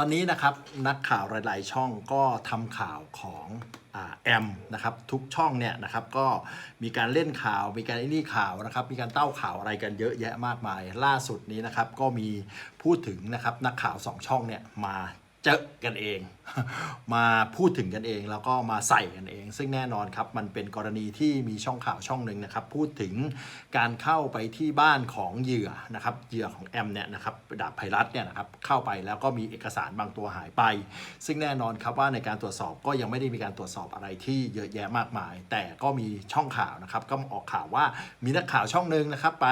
ตอนนี้นะครับนักข่าวหลาย ๆ ช่องก็ทำข่าวของแอมนะครับทุกช่องเนี่ยนะครับก็มีการเล่นข่าว มีการไอ้นี่ข่าวนะครับมีการเต้าข่าวอะไรกันเยอะแยะมากมาย ล่าสุดนี้นะครับก็มีพูดถึงนะครับนักข่าวสองช่องเนี่ยมาเจอกันเอง มาพูดถึงกันเอง แล้วก็มาใส่กันเอง ซึ่งแน่นอนครับมันเป็นกรณีที่มีช่องข่าวช่องหนึ่งนะครับ พูดถึงการเข้าไปที่บ้านของเหยื่อนะครับเหยื่อของแอมเนี่ยนะครับดาบไพรัตเนี่ยนะครับเข้าไปแล้วก็มีเอกสารบางตัวหายไป ซึ่งแน่นอนครับว่าในการตรวจสอบก็ยังไม่ได้มีการตรวจสอบอะไรที่เยอะแยะมากมาย แต่ก็มีช่องข่าวนะครับก็ออกข่าวว่ามีนักข่าวช่องหนึ่งนะครับไป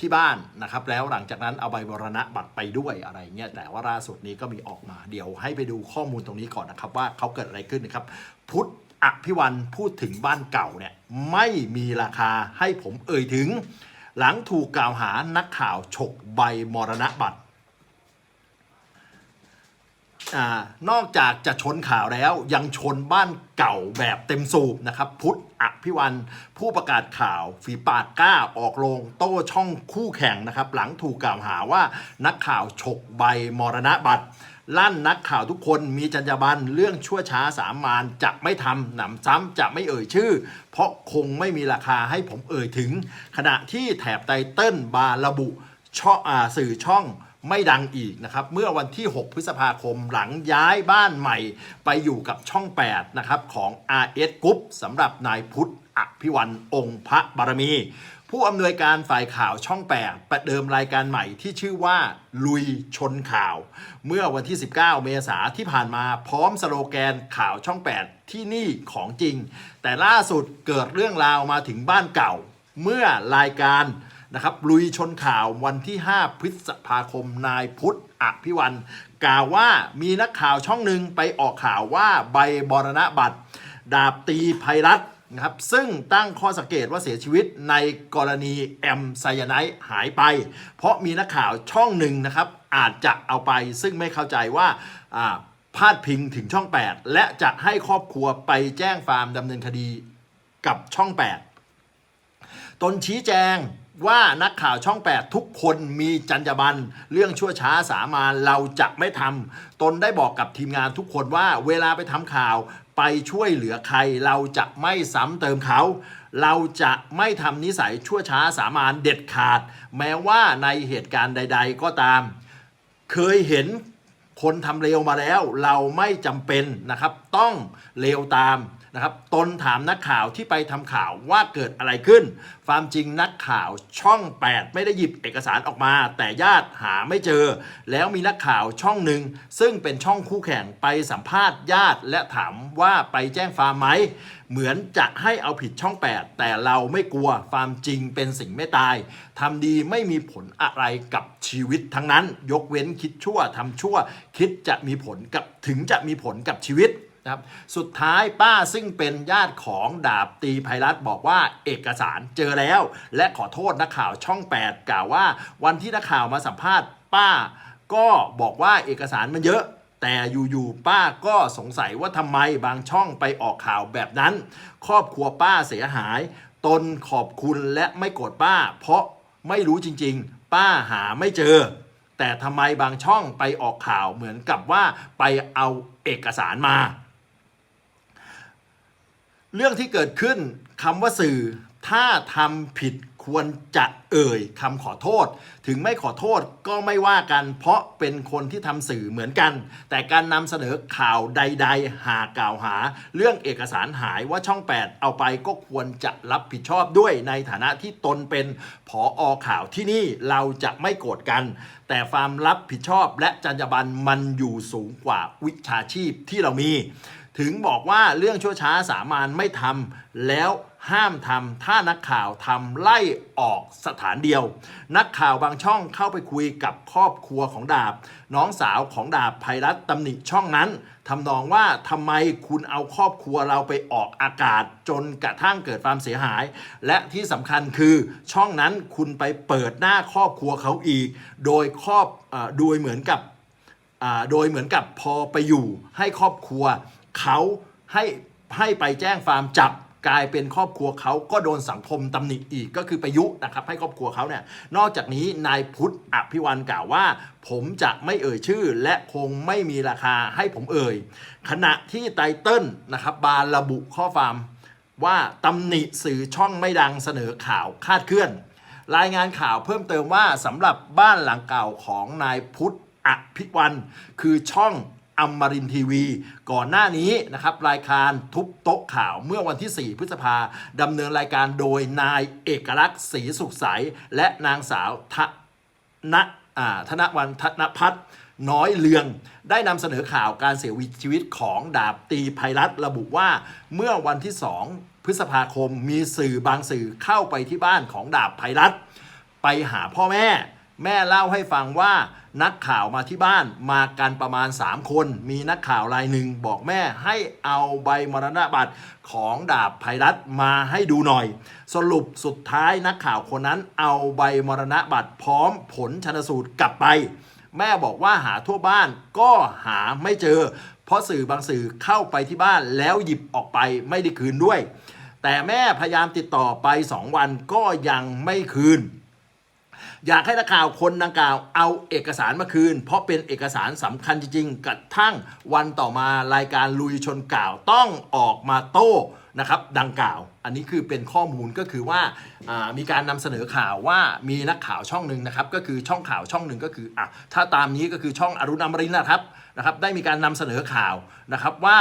ที่บ้านนะครับแล้วหลังจากนั้นเอาใบมรณะบัตรไปด้วยอะไรเงี้ยแต่ว่าล่าสุดนี้ก็มีออกมาเดี๋ยวให้ไปดูขข้อมูลตรงนี้ก่อนนะครับว่าเขาเกิดอะไรขึ้นนะครับ พุทธอภิวันพูดถึงบ้านเก่าเนี่ยไม่มีราคาให้ผมเอ่ยถึง หลังถูกกล่าวหานักข่าวฉกใบมรณะบัตรอนอกจากจะชนข่าวแล้วยังชนบ้านเก่าแบบเต็มสูบนะครับ พุทธอภิวันผู้ประกาศข่าวฝีปากกล้าออกโรงโต้ช่องคู่แข่งนะครับ หลังถูกกล่าวหาว่านักข่าวฉกใบมรณะบัตร ลั่นนักข่าวทุกคนมีจรรยาบรรณเรื่องชั่วช้าสามานจะไม่ทำหนำซ้ำจะไม่เอ่ยชื่อ เพราะคงไม่มีราคาให้ผมเอ่ยถึง ขณะที่แถบไตเติ้ลบาระบุช่ออาสื่อช่องไม่ดังอีกนะครับ เมื่อวันที่ 6 พฤษภาคมหลังย้ายบ้านใหม่ ไปอยู่กับช่อง 8 นะครับ ของ RS Group สำหรับนายพุทธอภิวันองค์พระบารมี ผู้อำนวยการฝ่ายข่าวช่อง 8 ประเดิมรายการใหม่ที่ชื่อว่าลุยชนข่าว เมื่อวันที่ 19 เมษาที่ผ่านมาพร้อมสโลแกนข่าวช่อง 8 ที่นี่ของจริง แต่ล่าสุดเกิดเรื่องราวมาถึงบ้านเก่า เมื่อรายการนะครับลุยชนข่าววันที่ 5 พฤษภาคมนายพุทธอภิวันกล่าวว่ามีนักข่าวช่องหนึ่งไปออกข่าวว่าใบบรณบัตร ดาบตีภัยรัต นะครับซึ่งตั้งข้อสังเกตว่าเสียชีวิตในกรณีแอมไซยาไนด์หายไป เพราะมีนักข่าวช่องหนึ่งนะครับอาจจะเอาไปซึ่งไม่เข้าใจว่าอ่าพาดพิงถึงช่อง 8 และจะให้ครอบครัวไปแจ้งฟาร์มดำเนินคดีกับช่อง 8 ตนชี้แจงว่านักข่าวช่อง 8 ทุกคนมีจรรยาบรรณเรื่องชั่วช้าสามานเราจะไม่ทำตนได้บอกกับทีมงานทุกคนว่าเวลาไปทำข่าว ไปช่วยเหลือใครเราจะไม่ซ้ำเติมเขา เราจะไม่ทำนิสัยชั่วช้าสามานเด็ดขาด แม้ว่าในเหตุการณ์ใด ๆ ก็ตาม เคยเห็นคนทำเลวมาแล้ว เราไม่จำเป็นนะครับ ต้องเลวตาม นะครับตนถามนักข่าวที่ไปทำข่าวว่าเกิดอะไรขึ้น ความจริงนักข่าวช่อง 8 ไม่ได้หยิบเอกสารออกมา แต่ญาติหาไม่เจอ แล้วมีนักข่าวช่องหนึ่งซึ่งเป็นช่องคู่แข่งไปสัมภาษณ์ญาติและถามว่าไปแจ้งฟาร์มไหม เหมือนจะให้เอาผิดช่อง 8 แต่เราไม่กลัวฟามจริงเป็นสิ่งไม่ตายทำดีไม่มีผลอะไรกับชีวิตทั้งนั้น ยกเว้นคิดชั่วทำชั่ว คิดจะมีผลกับถึงจะมีผลกับชีวิต นะครับสุดท้ายป้าซึ่งเป็นญาติของดาบตีภัยรัตบอกว่าเอกสารเจอแล้ว และขอโทษนักข่าวช่อง 8 กล่าวว่า วันที่นักข่าวมาสัมภาษณ์ ป้าก็บอกว่าเอกสารมันเยอะแต่อยู่ๆป้าก็สงสัยว่าทำไมบางช่องไปออกข่าวแบบนั้น ครอบครัวป้าเสียหาย ตนขอบคุณและไม่โกรธป้า เพราะไม่รู้จริงๆ ป้าหาไม่เจอ แต่ทำไมบางช่องไปออกข่าวเหมือนกับว่าไปเอาเอกสารมา เรื่องที่เกิดขึ้นคำว่าสื่อ ถ้าทำผิดควรจะเอ่ยคำขอโทษ ถึงไม่ขอโทษก็ไม่ว่ากัน เพราะเป็นคนที่ทำสื่อเหมือนกัน แต่การนำเสนอข่าวใด ๆ หากกล่าวหา เรื่องเอกสารหายว่าช่อง 8 เอาไปก็ควรจะรับผิดชอบด้วยในฐานะที่ตนเป็นผออข่าวที่นี่เราจะไม่โกรธกัน แต่ความรับผิดชอบและจรรยาบรรณมันอยู่สูงกว่าวิชาชีพที่เรามี ถึงบอกว่าเรื่องชั่วช้าสามานไม่ทำแล้วห้ามทำถ้านักข่าวทำไล่ออกสถานเดียว นักข่าวบางช่องเข้าไปคุยกับครอบครัวของดาบ น้องสาวของดาบภัยรัตตำหนิช่องนั้นทำนองว่าทำไมคุณเอาครอบครัวเราไปออกอากาศจนกระทั่งเกิดความเสียหาย และที่สำคัญคือช่องนั้นคุณไปเปิดหน้าครอบครัวเขาอีก โดยครอบโดยเหมือนกับโดยเหมือนกับพอไปอยู่ให้ครอบครัว เขาให้ให้ไปแจ้งฟาร์มจับกลายเป็นครอบครัวเขาก็โดนสังคมตำหนิอีกก็คือประยุนะครับให้ครอบครัวเขาเนี่ยนอกจากนี้นายพุทธอภิวันกล่าวว่า ผมจะไม่เอ่ยชื่อ และคงไม่มีราคาให้ผมเอ่ย ขณะที่ไตเติ้ลนะครับบาร์ระบุข้อความว่าตำหนิสื่อช่องไม่ดังเสนอข่าวคาดเคลื่อน รายงานข่าวเพิ่มเติมว่าสำหรับบ้านหลังเก่าของนายพุทธอภิวัน คือช่อง อมรินทีวี ก่อนหน้านี้นะครับรายการทุบโต๊ะข่าวเมื่อวันที่ 4 พฤษภาดำเนินรายการโดยนายเอกลักษณ์ศรีสุขใส และนางสาวทะธนวันธนพัฒน์น้อยเลือง ได้นำเสนอข่าวการเสียชีวิตของดาบตีไพรัตระบุว่าเมื่อวันที่ 2 พฤษภาคมมีสื่อบางสื่อเข้าไปที่บ้านของดาบไพรัตไปหาพ่อแม่ แม่เล่าให้ฟังว่านักข่าวมาที่บ้านมากันประมาณ 3 คน มีนักข่าวรายหนึ่งบอกแม่ให้เอาใบมรณบัตรของดาบไพรัตมาให้ดูหน่อย สรุปสุดท้ายนักข่าวคนนั้นเอาใบมรณบัตรพร้อมผลชนสูตรกลับไป แม่บอกว่าหาทั่วบ้านก็หาไม่เจอ เพราะสื่อบางสื่อเข้าไปที่บ้านแล้วหยิบออกไปไม่ได้คืนด้วย แต่แม่พยายามติดต่อไป 2 วันก็ยังไม่คืน อยากให้นักข่าวคนดังกล่าวเอาเอกสารมาคืน เพราะเป็นเอกสารสำคัญจริงๆกระทั่งวันต่อมารายการลุยชนกล่าวต้องออกมาโต้นะครับดังกล่าว อันนี้คือเป็นข้อมูลก็คือว่าามีการนำเสนอข่าวว่ามีนักข่าวช่องหนึ่งนะครับก็คือช่องข่าวช่องหนึ่งก็คืออะถ้าตามนี้ก็คือช่องอรุณอมรินทร์นะครับนะครับได้มีการนำเสนอข่าวนะครับว่า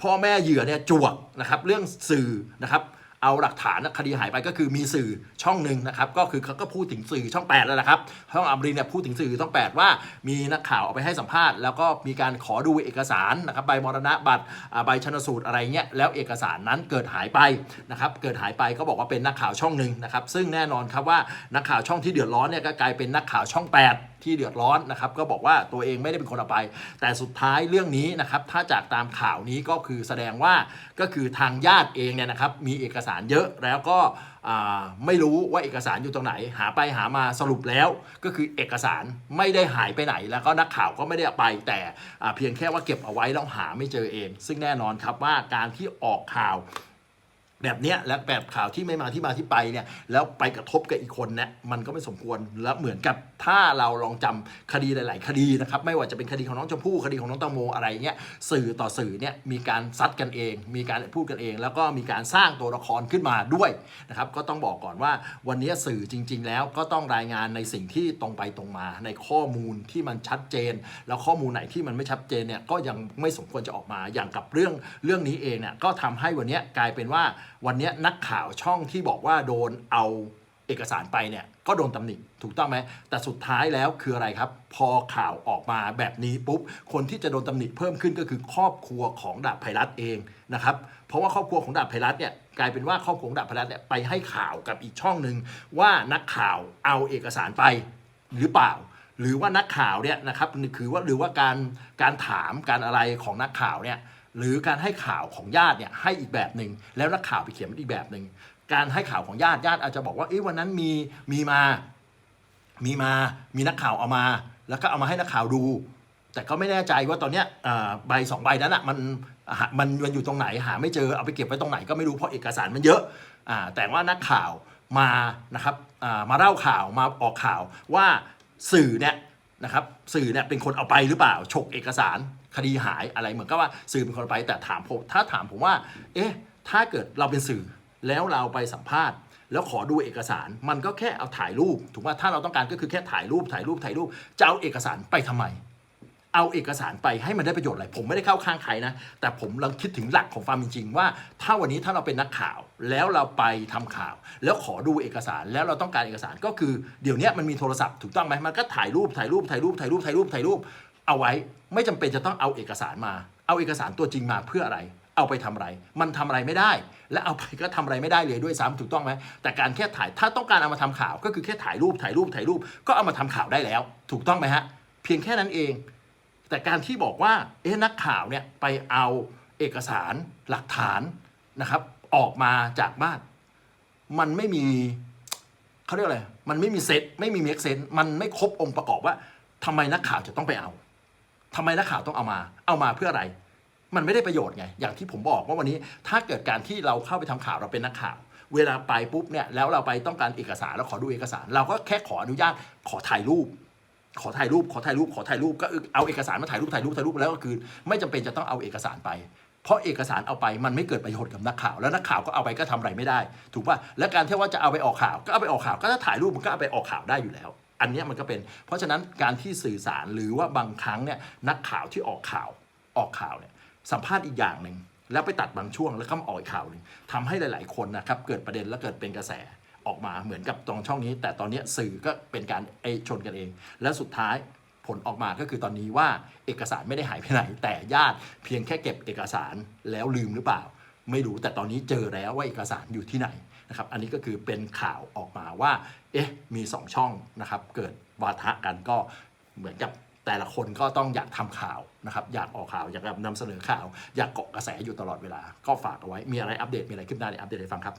พ่อแม่เหยื่อเนี่ยจวกนะครับเรื่องสื่อนะครับ เอาหลักฐานคดีหายไปก็คือมีสื่อช่องหนึ่งนะครับก็คือเขาก็พูดถึงสื่อช่อง8แล้วนะครับช่องอัมรินเนี่ยพูดถึงสื่อช่อง 8 ว่ามีนักข่าวเอาไปให้สัมภาษณ์แล้วก็มีการขอดูเอกสารนะครับใบมรณะบัตรใบชนสูตรอะไรเงี้ยแล้วเอกสารนั้นเกิดหายไปนะครับเกิดหายไปก็บอกว่าเป็นนักข่าวช่องหนึ่งนะครับซึ่งแน่นอนครับว่านักข่าวช่องที่เดือดร้อนเนี่ยก็กลายเป็นนักข่าวช่อง 8ที่เดือดร้อนนะครับก็บอกว่าตัวเองไม่ได้เป็นคนเอาไป แต่สุดท้ายเรื่องนี้นะครับถ้าจากตามข่าวนี้ก็คือแสดงว่าก็คือทางญาติเองเนี่ยนะครับมีเอกสารเยอะแล้วก็ไม่รู้ว่าเอกสารอยู่ตรงไหน หาไปหามาสรุปแล้ว ก็คือเอกสารไม่ได้หายไปไหน แล้วก็นักข่าวก็ไม่ได้ไปแต่เพียงแค่ว่าเก็บเอาไว้แล้วหาไม่เจอเอง ซึ่งแน่นอนครับว่าการที่ออกข่าว แบบเนี้ยและแบบข่าวที่ไม่มาที่มาที่ไปเนี่ยแล้วไปกระทบกับอีกคนเนี่ยมันก็ไม่สมควรแล้วเหมือนกับถ้าเราลองจำคดีหลาย ๆ คดีนะครับไม่ว่าจะเป็นคดีของน้องชมพู่คดีของน้องตังโมอะไรเงี้ยสื่อต่อสื่อเนี่ยมีการซัดกันเอง มีการพูดกันเอง แล้วก็มีการสร้างตัวละครขึ้นมาด้วยนะครับก็ต้องบอกก่อนว่าวันนี้สื่อจริง ๆ แล้วก็ต้องรายงานในสิ่งที่ตรงไปตรงมา ในข้อมูลที่มันชัดเจน แล้วข้อมูลไหนที่มันไม่ชัดเจนเนี่ยก็ยังไม่สมควรจะออกมาอย่างกับเรื่องเรื่องนี้เองเนี่ยก็ทำให้วันนี้กลายเป็นว่าวันนี้นักข่าวช่องที่บอกว่าโดนเอาเอกสารไปเนี่ยก็โดนตำหนิถูกต้องไหมแต่สุดท้ายแล้วคืออะไรครับ พอข่าวออกมาแบบนี้ปุ๊บ คนที่จะโดนตำหนิเพิ่มขึ้นก็คือครอบครัวของดาบไพรัตเองนะครับเพราะว่าครอบครัวของดาบไพรัตเนี่ยกลายเป็นว่าครอบครัวของดาบไพรัตน์เนี่ยไปให้ข่าวกับอีกช่องหนึ่งว่านักข่าวเอาเอกสารไปหรือเปล่า หรือว่านักข่าวเนี่ยนะครับคือว่าหรือว่าการการถามการอะไรของนักข่าวเนี่ย หรือการให้ข่าวของญาติเนี่ยให้อีกแบบหนึ่งแล้วนักข่าวไปเขียนอีกแบบหนึ่งการให้ข่าวของญาติญาติอาจจะบอกว่าเอ้วันนั้นมีมีมา มีมา มีนักข่าวเอามา แล้วก็เอามาให้นักข่าวดู แต่ก็ไม่แน่ใจว่าตอนเนี้ยใบสองใบนั้นอะมันมันมันอยู่ตรงไหนหาไม่เจอเอาไปเก็บไว้ตรงไหนก็ไม่รู้เพราะเอกสารมันเยอะอ่าแต่ว่านักข่าวมานะครับมาเล่าข่าวมาออกข่าวว่าสื่อเนี่ยนะครับสื่อเนี่ยเป็นคนเอาไปหรือเปล่าฉกเอกสาร คดีหายอะไรเหมือนกับว่าสื่อเป็นคนไปแต่ถามผมถ้าถามผมว่า เอ๊ะถ้าเกิดเราเป็นสื่อแล้วเราไปสัมภาษณ์ แล้วขอดูเอกสารมันก็แค่เอาถ่ายรูปถูกไหมถ้าเราต้องการก็คือแค่ถ่ายรูปถ่ายรูปถ่ายรูปจะเอาเอกสารไปทำไม เอาเอกสารไปให้มันได้ประโยชน์อะไรผมไม่ได้เข้าข้างใครนะ แต่ผมลังคิดถึงหลักของความเป็นจริงว่า ถ้าวันนี้ถ้าเราเป็นนักข่าวแล้วเราไปทำข่าว แล้วขอดูเอกสารแล้วเราต้องการเอกสารก็คือเดี๋ยวนี้มันมีโทรศัพท์ถูกต้องไหมมันก็ถ่ายรูปถ่ายรูปถ่ายรูปถ่ายรูปถ่ายรูปถ่ายรูป เอาไว้ไม่จำเป็นจะต้องเอาเอกสารมา เอาเอกสารตัวจริงมาเพื่ออะไร เอาไปทำอะไร มันทำอะไรไม่ได้ และเอาไปก็ทำอะไรไม่ได้เลยด้วยซ้ำถูกต้องไหมแต่การแค่ถ่ายถ้าต้องการเอามาทำข่าว ก็คือแค่ถ่ายรูปถ่ายรูปถ่ายรูป ก็เอามาทำข่าวได้แล้ว ถูกต้องไหมฮะเพียงแค่นั้นเอง แต่การที่บอกว่าเอ๊ะนักข่าวเนี่ยไปเอาเอกสารหลักฐานนะครับออกมาจากบ้าน มันไม่มีเขาเรียกอะไร มันไม่มีเซตไม่มีเมกเซนมันไม่ครบองค์ประกอบว่าทำไมนักข่าวจะต้องไปเอา ทำไมนักข่าวต้องเอามา เอามาเพื่ออะไร มันไม่ได้ประโยชน์ไง อย่างที่ผมบอกว่าวันนี้ถ้าเกิดการที่เราเข้าไปทำข่าวเราเป็นนักข่าว เวลาไปปุ๊บเนี่ยแล้วเราไปต้องการเอกสารเราขอดูเอกสาร เราก็แค่ขออนุญาตขอถ่ายรูป ขอถ่ายรูป ขอถ่ายรูป ขอถ่ายรูปก็เอาเอกสารมาถ่ายรูปถ่ายรูปถ่ายรูปแล้วก็คือ ไม่จำเป็นจะต้องเอาเอกสารไปเพราะเอกสารเอาไปมันไม่เกิดประโยชน์กับนักข่าว แล้วนักข่าวก็เอาไปก็ทำอะไรไม่ได้ ถูกป่ะและการที่ว่าจะเอาไปออกข่าว ก็เอาไปออกข่าวก็ถ้าถ่ายรูปมันก็เอาไปออกข่าวได้อยู่แล้ว อันนี้มันก็เป็น เพราะฉะนั้นการที่สื่อสารหรือว่าบางครั้งเนี่ยนักข่าวที่ออกข่าวออกข่าวเนี่ยสัมภาษณ์อีกอย่างหนึ่งแล้วไปตัดบางช่วงแล้วก็มาออกข่าวหนึ่งทำให้หลาย ๆ คนนะครับเกิดประเด็นและเกิดเป็นกระแสออกมาเหมือนกับตรงช่องนี้ แต่ตอนนี้สื่อก็เป็นการไอชนกันเอง และสุดท้ายผลออกมาก็คือตอนนี้ว่าเอกสารไม่ได้หายไปไหน แต่ญาติเพียงแค่เก็บเอกสารแล้วลืมหรือเปล่า ไม่รู้แต่ตอนนี้เจอแล้วว่าเอกสารอยู่ที่ไหน นะครับอันนี้ก็คือเป็นข่าวออกมาว่าเอ๊ะมีสองช่องนะครับเกิดวาทะกันก็เหมือนกับแต่ละคนก็ต้องอยากทำข่าวนะครับอยากออกข่าวอยากนำเสนอข่าว อยากเกาะกระแสอยู่ตลอดเวลา ก็ฝากเอาไว้มีอะไรอัปเดตมีอะไรขึ้นหน้าเนี่ยอัปเดตให้ฟังครับ